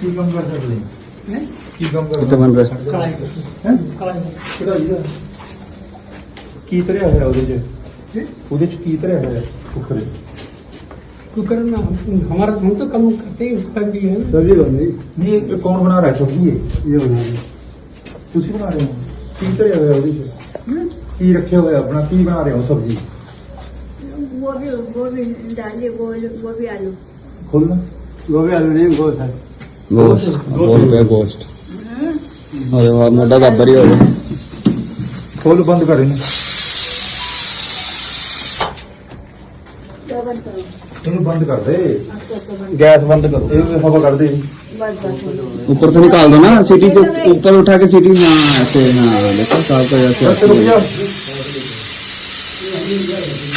ਕੀ ਕੰਮ ਕਰ ਸਕਦੇ ਹੈ ਕੀ ਕੰਮ ਕਰ ਕਿੱਥੇ ਬਣ ਰਿਹਾ ਹੈ ਕਢਾਈ ਦਾ ਕੀ ਤਰਿਆ ਹੋਇਆ ਉਹਦੇ ਚ ਉਹਦੇ ਚ ਕੀ ਤਰਿਆ ਹੋਇਆ ਕੁੱਕਰੇ कुकर में हम- हमारा हम तो कम करते हैं कर दिए हैं ਸਬਜ਼ੀ ਬਣ ਰਹੀ ਨਹੀਂ ਇਹ ਕੌਣ ਬਣਾ ਰਿਹਾ ਸਬਜ਼ੀ ਇਹ ये बना दिया ਤੁਸੀਂ ਬਣਾ ਰਹੇ ਹੋ ਕੀ ਤਰਿਆ ਹੋਇਆ ਉਹਦੇ ਚ ਕੀ ਰੱਖਿਆ ਹੋਇਆ ਆਪਣਾ ਕੀ ਬਣਾ ਰਹੇ ਹੋ ਸਬਜ਼ੀ गोभी गोभी डालिए गोभी गोभी आलू ਖੋਲਣਾ गोभी आलू नहीं गोश्त है ਗੋਸ਼ਟ ਬੋਲ ਪਿਆ ਗੋਸ਼ਟ ਅਰੇ ਵਾਹ ਮੋਢਾ ਦੱਬਰ ਹੀ ਹੋ ਗਿਆ ਖੋਲ ਬੰਦ ਕਰ ਇਹਨੂੰ क्या बंद करो ਇਹਨੂੰ ਬੰਦ ਕਰ ਦੇ अच्छा तो बंद गैस बंद करो ਇਹ ਵੀ ਹਵਾ ਕੱਢ ਦੇ बस बस ऊपर से निकाल दो ना सीटी से ऊपर उठा के सीटी हाँ ऐसे हाँ देखो साफ कर ਬਸ ऐसे ਰੁਕ ਜਾ ਇਹਨੂੰ ਇਹ ਫੜ ਲਾ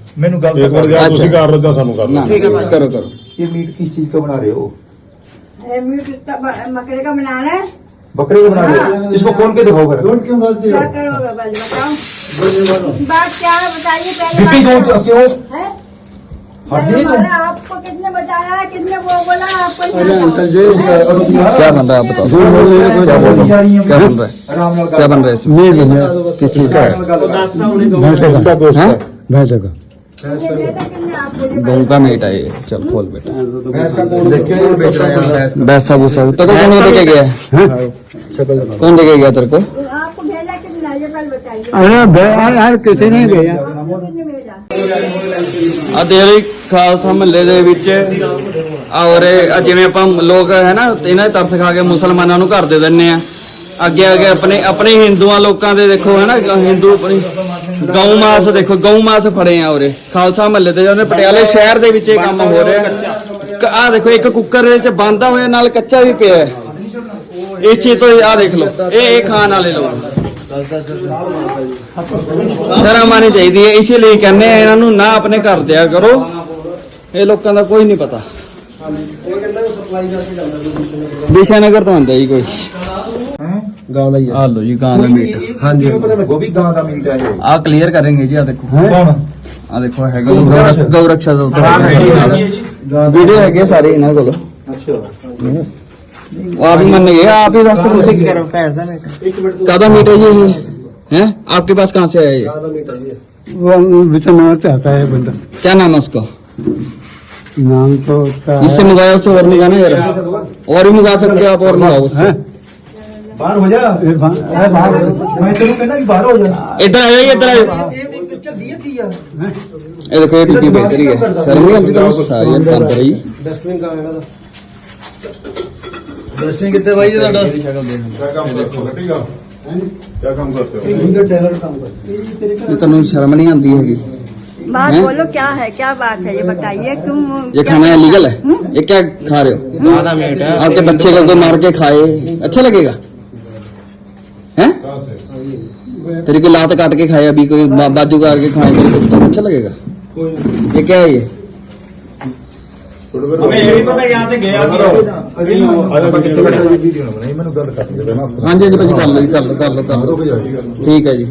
मैंने गल एक बार कर यार अच्छा। ਤੁਸੀਂ ਕਰ ਰਹੇ ਹੋ ਸਾਨੂੰ ਕਰ ना ਲਓ करो करो ये मीट किस चीज का बना रहे हो ये मीट तब मकड़े का बना रहे हैं बकरे का बना रहे हो इसको खोल के दिखाओ कर क्या करोगे बस बताओ बात क्या है बताइए पहले बीपी बात क्यों क्यों है हड्डी अरे तो हमारा आपको किसने बताया किसने वो बोला आपको नहीं अरे आता। अंकल जी क्या बन रहा है आप बताओ क्या बन रहा है क्या बन रहा है आराम नाल क्या बन रहा है इसमें किस चीज का है किसका गोश्त हैं? है किसने दिया था, किसने आपको ये गऊ का मीट है ये चल खोल बेटा भैंस का कौन देखे ये बेच रहा है बैसा भूसा तो कौन देके गया है कौन देके गया तेरे को बताया? आपको भेजा कितना ये कल बताइए अरे यार किसी नहीं गया आपको किसने भेजा ਆ ਡੇਰੀ ਖਾਲਸਾ ਮਹੱਲੇ ਦੇ ਵਿੱਚ ਆ ਉਰੇ ਆ ਜਿਵੇਂ ਆਪਾਂ ਲੋਕ ਹੈ ਨਾ ਇਹਨਾਂ ਦੇ ਤਰਸ ਖਾ ਕੇ ਮੁਸਲਮਾਨਾਂ ਨੂੰ ਘਰ ਦੇ ਦਿੰਨੇ ਆ ਅੱਗੇ ਅੱਗੇ ਆਪਣੇ ਆਪਣੇ ਹਿੰਦੂਆਂ ਲੋਕਾਂ ਦੇ ਦੇਖੋ ਹੈ ਨਾ ਹਿੰਦੂ ਆਪਣੀ ਗਊ ਮਾਸ ਦੇਖੋ ਗਊ ਮਾਸ ਫੜੇ ਆ ਉਰੇ। ਖਾਲਸਾ ਮਹੱਲੇ ਤੇ ਜਾਂਦੇ ਪਟਿਆਲੇ ਸ਼ਹਿਰ ਦੇ ਵਿੱਚ ਇਹ ਕੰਮ ਹੋ ਰਿਹਾ। ਆ ਦੇਖੋ ਇੱਕ ਕੁੱਕਰ ਦੇ ਵਿੱਚ ਬੰਦਾ ਹੋਇਆ ਨਾਲ ਕੱਚਾ ਵੀ ਪਿਆ ਹੈ। ਇਸ ਚੀਜ਼ ਤੋਂ ਆ ਦੇਖ ਲਓ। ਇਹ ਇਹ ਖਾਣ ਵਾਲੇ ਲੋਕ ਸ਼ਰਮ ਆਣੀ ਚਾਹੀਦੀ ਹੈ। ਇਸੇ ਲਈ ਕਹਿੰਦੇ ਆ ਇਹਨਾਂ ਨੂੰ ਨਾ ਆਪਣੇ ਘਰ ਦਿਆ ਕਰੋ। ਇਹ ਲੋਕਾਂ ਦਾ ਕੋਈ ਨਹੀਂ ਪਤਾ। ਵਿਸ਼ਾ ਨਗਰ ਤੋਂ ਆਉਂਦਾ ਜੀ ਕੋਈ। ਗਾਂ ਦਾ ਹੀ ਆ। ਲੋ ਜੀ ਗਾਂ ਦਾ ਮੀਟ। ਹਾਂਜੀ पता लगो भी गां का मीट है ये ਆ ਕਲੀਅਰ ਕਰਾਂਗੇ ਜੀ ਆ ਦੇਖੋ कौन ਆ ਦੇਖੋ ਹੈਗਾ ਜੀ ਗਊ- ਗਊ ਰੱਖਿਆ ਦਾ ਉੱਤੇ ਵੀਡੀਓ ਹੈਗੇ ਸਾਰੇ ਇਹਨਾਂ ਕੋਲ अच्छा ਉਹ ਆਪ ਹੀ ਮੰਨ ਗਏ ਆਪ ही ਦੱਸ ਤੁਸੀਂ ਕੀ ਕਰੋ ਕਾਦਾ ਮੀਟ है ये हैं आपके पास कहाँ से आया ये वो बिचना चाहता है बंदा क्या नाम है उसका नाम तो उसका है- इससे मंगाया उससे और मंगाना यार और भी मंगा सकते हो आप और मंगाओ उससे हैं? बाहर हो जा। बाहर मैं तेरे को कहना कि बाहर हो जा। इधर आ जाइए इधर आ ये पिक्चर दिए थी यार ये देखो ये टीटी बेच रही है। शर्म नहीं आती तुम्हें सारी काम कर रही डस्टबिन का डस्टबिन कितने भाई देख। हो? ठीक है क्या काम करते हो? टेलर काम शर्म नहीं आती हैगी बात हैं? बोलो क्या है? क्या बात है? ये बताइए तुम ये खाना इलीगल है? ये क्या खा रहे हो। आपके बच्चे को कोई मार के खाए? अच्छा लगेगा? हैं कहाँ से तेरे को लात काट के खाए अभी कोई बा- बाजू काट के खाए तेरे को अच्छा लगेगा ये क्या है ये हमें ये भी पता यहाँ से गया वीडियो ना बनाई मैंने गल कर दे ना हाँ जी हाँ जी भाजी कर लो जी कर लो कर लो कर लो ਠੀਕ ਹੈ ਜੀ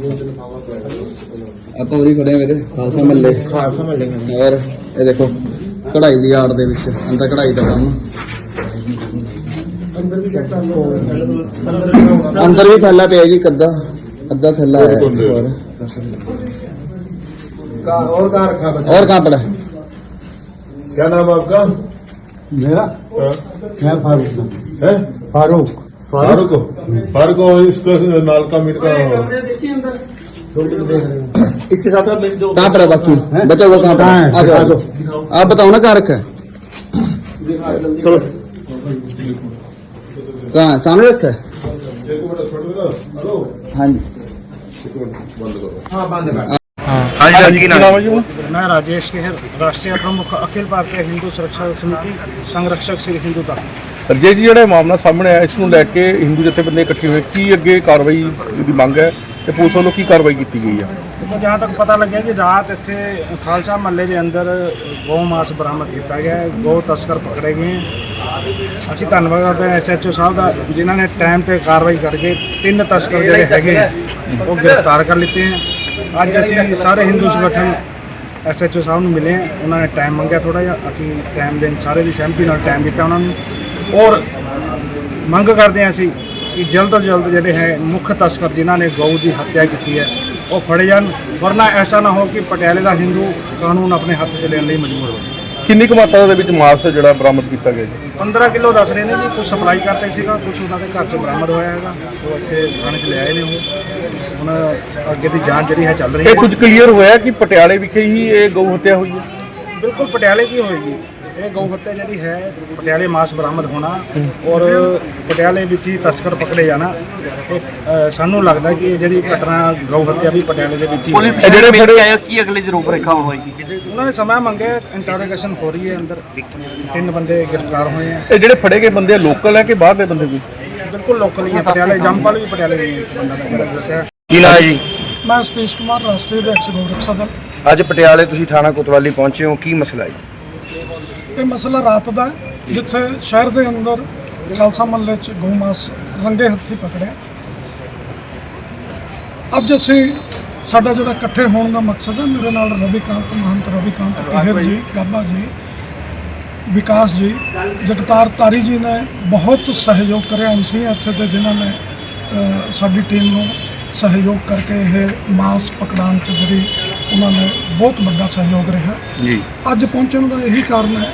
ਆਪਾਂ ਉਰੀ ਖੜੇ ਆ ਵੀਰੇ ਖਾਲਸਾ ਮੱਲੇ ਖਾਲਸਾ ਮੱਲੇ ਔਰ ਇਹ ਦੇਖੋ ਕਢਾਈ ਦੀ ਆੜ ਦੇ ਵਿੱਚ ਅੰਦਰ ਕਢਾਈ ਦਾ ਕੰਮ ਅੰਦਰ ਵੀ ਥੈਲਾ ਪਿਆ ਜੀ ਕੱਦਾ ਅੱਧਾ ਥੈਲਾ ਹੈ ਹੋਰ और कहाँ रखा बच्चा और कहाँ पड़ा है? क्या नाम है आपका मेरा हाँ? मैं फारूक नाम। है फारूक फारूक फारूक इसका नाल का मीट का इसके साथ कहाँ पड़ा बाकी बचा हुआ कहाँ पड़ा कहाँ है? आ जाओ, आ दिखा जाओ आप बताओ ना कहाँ रखा है चलो कहाँ है? सामने रखा है एक मिनट छोड़ दो हेलो हाँ जी एक मिनट बंद करो हाँ बंद कर ਹਾਂਜੀ ਕੀ ਨਾਮ ਹੈ ਜੀ मैं राजेश केहर राष्ट्रीय प्रमुख अखिल भारतीय हिंदू सुरक्षा समिति संरक्षक श्री हिंदुता ਰਜੇ ਜੀ ਜਿਹੜਾ ਮਾਮਲਾ ਸਾਹਮਣੇ ਆਇਆ ਇਸ ਨੂੰ ਲੈ ਕੇ ਹਿੰਦੂ ਜਥੇਬੰਦੀਆਂ ਇਕੱਠੇ ਹੋਏ ਕੀ ਅੱਗੇ ਕਾਰਵਾਈ ਦੀ ਮੰਗ ਹੈ ਤੇ ਪੁਲਿਸ ਵੱਲੋਂ ਕੀ ਕਾਰਵਾਈ ਕੀਤੀ ਗਈ ਹੈ ਦੇਖੋ ਜਹਾਂ ਤੱਕ ਪਤਾ ਲੱਗਿਆ ਕਿ ਰਾਤ ਇੱਥੇ ਖਾਲਸਾ ਮਹੱਲੇ ਦੇ ਅੰਦਰ ਗਊ ਮਾਸ ਬਰਾਮਦ ਕੀਤਾ ਗਿਆ ਹੈ ਗਊ ਤਸਕਰ ਪਕੜੇ ਗਏ ਹੈ ਅਸੀਂ ਧੰਨਵਾਦ ਕਰਦੇ ਹਾਂ ਐਸਐਚਓ ਸਾਹਿਬ ਦਾ ਜਿਨ੍ਹਾਂ ਨੇ ਟਾਈਮ ਤੇ ਕਾਰਵਾਈ ਕਰਕੇ ਤਿੰਨ ਤਸਕਰ ਜਿਹੜੇ ਹੈਗੇ ਹੈ, ਉਹ ਗ੍ਰਿਫਤਾਰ ਕਰ ਲਿੱਤੇ ਹੈ। ਅੱਜ ਅਸੀਂ ਸਾਰੇ ਹਿੰਦੂ ਸੰਗਠਨ ਐਸਐਚਓ ਸਾਹਿਬ ਨੂੰ ਮਿਲੇ ਹਾਂ। ਉਹਨਾਂ ਨੇ ਟਾਈਮ ਮੰਗਿਆ ਥੋੜਾ ਜਿਹਾ। ਅਸੀਂ ਟਾਈਮ ਦੇਣ ਸਾਰੇ ਦੀ ਸਹਿਮਤੀ ਨਾਲ ਟਾਈਮ ਦਿੱਤਾ ਉਹਨਾਂ ਨੂੰ। ਔਰ ਮੰਗ ਕਰਦੇ ਹਾਂ ਅਸੀਂ ਕਿ ਜਲਦ ਤੋਂ ਜਲਦ ਜਿਹੜੇ ਹੈ ਮੁੱਖ ਤਸਕਰ ਜਿਨ੍ਹਾਂ ਨੇ ਗਊ ਦੀ ਹੱਤਿਆ ਕੀਤੀ ਹੈ ਉਹ ਫੜੇ ਜਾਣ। ਵਰਨਾ ਐਸਾ ਨਾ ਹੋ ਕਿ ਪਟਿਆਲੇ ਦਾ ਹਿੰਦੂ ਕਾਨੂੰਨ ਆਪਣੇ ਹੱਥ 'ਚ ਲੈਣ ਲਈ ਮਜਬੂਰ ਹੋਵੇ। ਕਿੰਨੀ ਕੁ ਮਾਤਰਾ ਦੇ ਵਿੱਚ ਮਾਸ ਜਿਹੜਾ ਬਰਾਮਦ ਕੀਤਾ ਗਿਆ ਜੀ? 15 ਕਿਲੋ ਦੱਸ ਰਹੇ ਨੇ ਜੀ ਕੁਝ ਸਪਲਾਈ ਕਰਤੇ ਸੀਗਾ ਕੁਝ ਉਹਨਾਂ ਦੇ ਘਰ 'ਚ ਬਰਾਮਦ ਹੋਇਆ ਹੈਗਾ। ਉਹ ਇੱਥੇ ਥਾਣੇ 'ਚ ਲਿਆਏ ਨੇ ਉਹ। ਹੁਣ ਅੱਗੇ ਦੀ ਜਾਂਚ ਜਿਹੜੀ ਹੈ ਚੱਲ ਰਹੀ ਇਹ ਹੈ ਕੁਝ ਕਲੀਅਰ ਹੋਇਆ ਕਿ ਪਟਿਆਲੇ ਵਿਖੇ ਹੀ ਇਹ ਗਊ ਹੱਤਿਆ ਹੋਈ ਹੈ? ਬਿਲਕੁਲ ਪਟਿਆਲੇ ਦੀ ਹੋਏਗੀ ਇਹ ਗਊ ਹੱਤਿਆ ਜਿਹੜੀ ਹੈ ਪਟਿਆਲੇ ਮਾਸ ਬਰਾਮਦ ਹੋਣਾ ਔਰ ਪਟਿਆਲੇ ਵਿੱਚ ਹੀ ਤਸਕਰ ਪਕੜੇ ਜਾਣਾ ਇਹ, ਅ, ਸਾਨੂੰ ਲੱਗਦਾ ਕਿ ਇਹ ਜਿਹੜੀ ਘਟਨਾ ਗਊ ਹੱਤਿਆ ਵੀ ਪਟਿਆਲੇ ਦੇ ਵਿੱਚ ਹੀ ਹੋਈ। ਇਹ ਜਿਹੜੇ ਫੜੇ ਆਇਆ ਕੀ ਅਗਲੇ ਦੀ ਰੂਪਰੇਖਾ ਹੋਏਗੀ ਉਹਨਾਂ ਨੇ ਸਮਾਂ ਮੰਗਿਆ ਇੰਟਰੋਗੇਸ਼ਨ ਹੋ ਰਹੀ ਹੈ ਅੰਦਰ। ਤਿੰਨ ਬੰਦੇ ਗ੍ਰਿਫਤਾਰ ਹੋਏ ਆ। ਇਹ ਜਿਹੜੇ ਫੜੇ ਗਏ ਬੰਦੇ ਲੋਕਲ ਹੈ ਕਿ ਬਾਹਰ ਦੇ ਬੰਦੇ ਕੋਈ? ਬਿਲਕੁਲ ਲੋਕਲ ਹੀ ਹੈ ਪਟਿਆਲੇ ਜੰਮਪਲ ਵੀ ਪਟਿਆਲੇ ਦੇ ਹੀ ਬੰਦਾ ਦਾ ਜਿਹੜਾ ਦੱਸਿਆ। ਕੀ ਨਾਮ ਹੈ ਜੀ? ਮੈਂ ਸਤੀਸ਼ ਕੁਮਾਰ ਰਾਸ਼ਟਰੀ ਦੇ ਐਕਸ ਗੋਰਖਸ਼ਾ ਦਲ। ਅੱਜ ਪਟਿਆਲੇ ਤੁਸੀਂ ਥਾਣਾ ਕੋਤਵਾਲੀ ਪਹੁੰਚੇ ਹੋ ਕੀ ਮਸਲਾ ਹੈ? ਇਹ ਮਸਲਾ ਰਾਤ ਦਾ ਜਿੱਥੇ ਸ਼ਹਿਰ ਦੇ ਅੰਦਰ ਖਾਲਸਾ ਮਹੱਲੇ 'ਚ ਗਊ ਮਾਸ ਰੰਗੇ ਹੱਥੀ ਪਕੜਿਆ। ਅੱਜ ਅਸੀਂ ਸਾਡਾ ਜਿਹੜਾ ਇਕੱਠੇ ਹੋਣ ਦਾ ਮਕਸਦ ਹੈ ਮੇਰੇ ਨਾਲ ਰਵੀਕਾਂਤ ਮਹੰਤ ਰਵੀਕਾਂਤ ਕਹਿਰ ਜੀ ਗੱਬਾ ਜੀ ਵਿਕਾਸ ਜੀ ਜਗਤਾਰ ਤਾਰੀ ਜੀ ਨੇ ਬਹੁਤ ਸਹਿਯੋਗ ਕਰਿਆ ਐਮਸੀ ਇੱਥੇ ਦੇ ਜਿਨ੍ਹਾਂ ਨੇ ਸਾਡੀ ਟੀਮ ਨੂੰ ਸਹਿਯੋਗ ਕਰਕੇ ਇਹ ਮਾਸ ਪਕੜਾਉਣ 'ਚ ਜਿਹੜੀ ਉਹਨਾਂ ਨੇ ਬਹੁਤ ਵੱਡਾ ਸਹਿਯੋਗ ਰਿਹਾ। ਜੀ। ਅੱਜ ਪਹੁੰਚਣ ਦਾ ਇਹੀ ਕਾਰਨ ਹੈ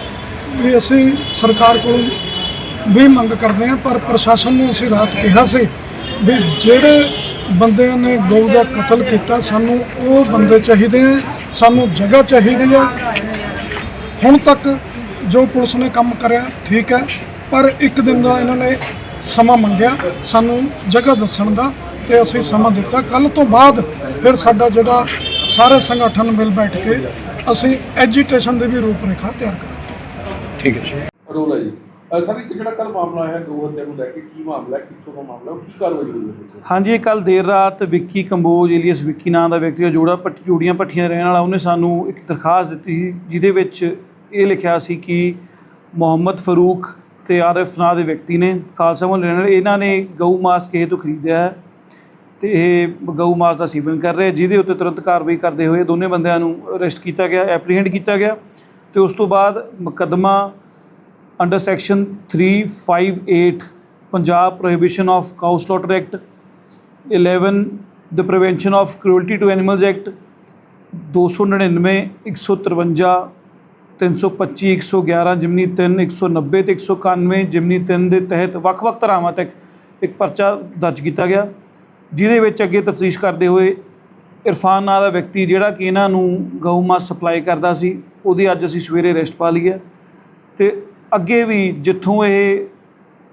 ਵੀ ਅਸੀਂ ਸਰਕਾਰ ਕੋਲੋਂ ਵੀ ਮੰਗ ਕਰਦੇ ਹਾਂ ਪਰ ਪ੍ਰਸ਼ਾਸਨ ਨੂੰ ਅਸੀਂ ਰਾਤ ਕਿਹਾ ਸੀ ਵੀ ਜਿਹੜੇ ਬੰਦਿਆਂ ਨੇ ਗਊ ਦਾ ਕਤਲ ਕੀਤਾ ਸਾਨੂੰ ਉਹ ਬੰਦੇ ਚਾਹੀਦੇ ਆ ਸਾਨੂੰ ਜਗ੍ਹਾ ਚਾਹੀਦੀ ਆ। ਹੁਣ ਤੱਕ ਜੋ ਪੁਲਿਸ ਨੇ ਕੰਮ ਕਰਿਆ ਠੀਕ ਹੈ ਪਰ ਇੱਕ ਦਿਨ ਦਾ ਇਹਨਾਂ ਨੇ ਸਮਾਂ ਮੰਗਿਆ ਸਾਨੂੰ ਜਗ੍ਹਾ ਦੱਸਣ ਦਾ। ਤੇ ਅਸੀਂ ਸਮਾਂ ਦਿੱਤਾ। ਕੱਲ ਤੋਂ ਬਾਅਦ ਫਿਰ ਸਾਡਾ ਜਿਹੜਾ ਸਾਰੇ ਸੰਗਠਨ ਮਿਲ ਬੈਠ ਕੇ ਅਸੀਂ ਐਜੀਟੇਸ਼ਨ ਦੀ ਵੀ ਰੂਪਰੇਖਾ ਤਿਆਰ ਕਰਾਂਗੇ। ਠੀਕ ਹੈ ਜੀ। ਅਰੋੜਾ ਜੀ। ਸਰ ਇੱਕ ਜਿਹੜਾ ਕੱਲ ਮਾਮਲਾ ਹੈ ਗਊ ਹੱਤਿਆ ਨੂੰ ਲੈ ਕੇ ਕੀ ਮਾਮਲਾ ਹੈ ਕਿੱਥੋਂ ਦਾ ਮਾਮਲਾ ਕੀ ਕਾਰਵਾਈ ਹੋਈ ਹੈ ਹਾਂਜੀ ਇਹ ਕੱਲ ਦੇਰ ਰਾਤ ਵਿੱਕੀ ਕੰਬੋਜ ਏਲੀਅਸ ਵਿੱਕੀ ਨਾਂ ਦਾ ਵਿਅਕਤੀ ਜੋੜਾ ਪੱਟ ਜੋੜੀਆਂ ਪੱਠੀਆਂ ਰਹਿਣ ਵਾਲਾ ਉਹਨੇ ਸਾਨੂੰ ਇੱਕ ਦਰਖਾਸਤ ਦਿੱਤੀ ਸੀ ਜਿਹਦੇ ਵਿੱਚ ਇਹ ਲਿਖਿਆ ਸੀ ਕਿ ਮੁਹੰਮਦ ਫਰੂਕ ਤੇ ਆਰਿਫ ਨਾਂ ਦੇ ਵਿਅਕਤੀ ਨੇ ਖਾਲਸਾ ਮੁਹੱਲੇ ਰਹਿਣ ਵਾਲੇ ਇਹਨਾਂ ਨੇ ਗਊ ਮਾਸ ਕਿਸੇ ਤੋਂ ਖਰੀਦਿਆ ਹੈ। ਤੇ ਇਹ ਗਊ ਮਾਸ ਦਾ ਸੇਵਨ ਕਰ ਰਹੇ ਜਿਹਦੇ ਉੱਤੇ ਤੁਰੰਤ ਕਾਰਵਾਈ ਕਰਦੇ ਹੋਏ ਦੋਨੇ ਬੰਦਿਆਂ ਨੂੰ ਅਰੈਸਟ ਕੀਤਾ ਗਿਆ, ਐਪਰੀਹੈਂਡ ਕੀਤਾ ਗਿਆ ਤੇ ਉਸ ਤੋਂ ਬਾਅਦ ਮੁਕੱਦਮਾ under section 358 Punjab prohibition of cow slaughter act 11 the prevention of cruelty to animals act 299 153 325 111 ਜਿਮਨੀ 3 190 ਤੇ 191 ਜਿਮਨੀ 3 ਦੇ ਤਹਿਤ ਵੱਖ-ਵੱਖ ਧਾਰਾਵਾਂ ਤੱਕ ਇੱਕ ਪਰਚਾ ਦਰਜ ਕੀਤਾ ਗਿਆ। ਜਿਹਦੇ ਵਿੱਚ ਅੱਗੇ ਤਫਤੀਸ਼ ਕਰਦੇ ਹੋਏ ਇਰਫਾਨ ਨਾਂ ਦਾ ਵਿਅਕਤੀ ਜਿਹੜਾ ਕਿ ਇਹਨਾਂ ਨੂੰ ਗਊ ਮਾਸ ਸਪਲਾਈ ਕਰਦਾ ਸੀ ਉਹਦੀ ਅੱਜ ਅਸੀਂ ਸਵੇਰੇ ਅਰੈਸਟ ਪਾ ਲਈ ਹੈ ਤੇ ਅੱਗੇ ਵੀ ਜਿੱਥੋਂ ਇਹ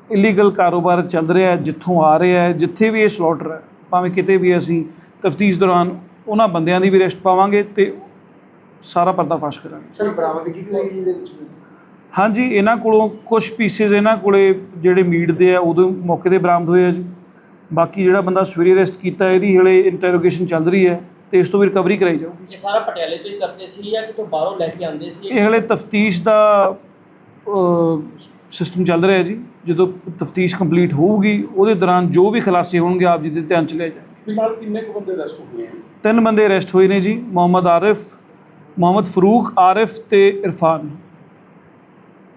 ਇਲੀਗਲ ਕਾਰੋਬਾਰ ਚੱਲ ਰਿਹਾ ਹੈ ਜਿੱਥੋਂ ਆ ਰਿਹਾ ਹੈ ਜਿੱਥੇ ਵੀ ਇਹ ਸਲੌਟਰ ਹੈ ਭਾਵੇਂ ਕਿਤੇ ਵੀ ਅਸੀਂ ਤਫਤੀਸ਼ ਦੌਰਾਨ ਉਹਨਾਂ ਬੰਦਿਆਂ ਦੀ ਵੀ ਅਰੈਸਟ ਪਾਵਾਂਗੇ ਤੇ ਸਾਰਾ ਪਰਦਾਫਾਸ਼ ਕਰਾਂਗੇ। ਸਰ ਬਰਾਮਦਗੀ ਵੀ ਹੋਈ ਇਹਦੇ ਵਿੱਚ? ਹਾਂਜੀ ਇਹਨਾਂ ਕੋਲੋਂ ਕੁਝ ਪੀਸਿਸ ਇਹਨਾਂ ਕੋਲੇ ਜਿਹੜੇ ਮੀਟ ਦੇ ਆ ਉਦੋਂ ਮੌਕੇ ਤੇ ਬਰਾਮਦ ਹੋਏ ਆ ਜੀ। ਬਾਕੀ ਜਿਹੜਾ ਬੰਦਾ ਸਵੇਰੇ ਅਰੈਸਟ ਕੀਤਾ ਇਹਦੀ ਹਲੇ ਇੰਟਰੋਗੇਸ਼ਨ ਚੱਲ ਰਹੀ ਹੈ ਤੇ ਇਸ ਤੋਂ ਵੀ ਰਿਕਵਰੀ ਕਰਾਈ ਜਾਊਗੀ। ਇਹ ਸਾਰਾ ਪਟਿਆਲੇ ਤੋਂ ਹੀ ਕਰਦੇ ਸੀ ਜਾਂ ਕਿਤੋਂ ਬਾਹਰੋਂ ਲੈ ਕੇ ਆਉਂਦੇ ਸੀ? ਇਹ ਹਲੇ ਤਫਤੀਸ਼ ਦਾ ਸਿਸਟਮ ਚੱਲ ਰਿਹਾ ਹੈ ਜੀ। ਜਦੋਂ ਤਫਤੀਸ਼ ਕੰਪਲੀਟ ਹੋਊਗੀ ਉਹਦੇ ਦੌਰਾਨ ਜੋ ਵੀ ਖੁਲਾਸੇ ਹੋਣਗੇ ਆਪ ਜੀ ਦੇ ਧਿਆਨ ਚ ਲਿਆ ਜਾਏ ਫਿਲਹਾਲ ਕਿੰਨੇ ਕੁ ਬੰਦੇ ਅਰੈਸਟ ਹੋਏ ਹਨ ਤਿੰਨ ਬੰਦੇ ਅਰੈਸਟ ਹੋਏ ਨੇ ਜੀ ਮੁਹੰਮਦ ਆਰਿਫ ਮੁਹੰਮਦ ਫਰੂਕ ਆਰਿਫ ਤੇ ਇਰਫਾਨ।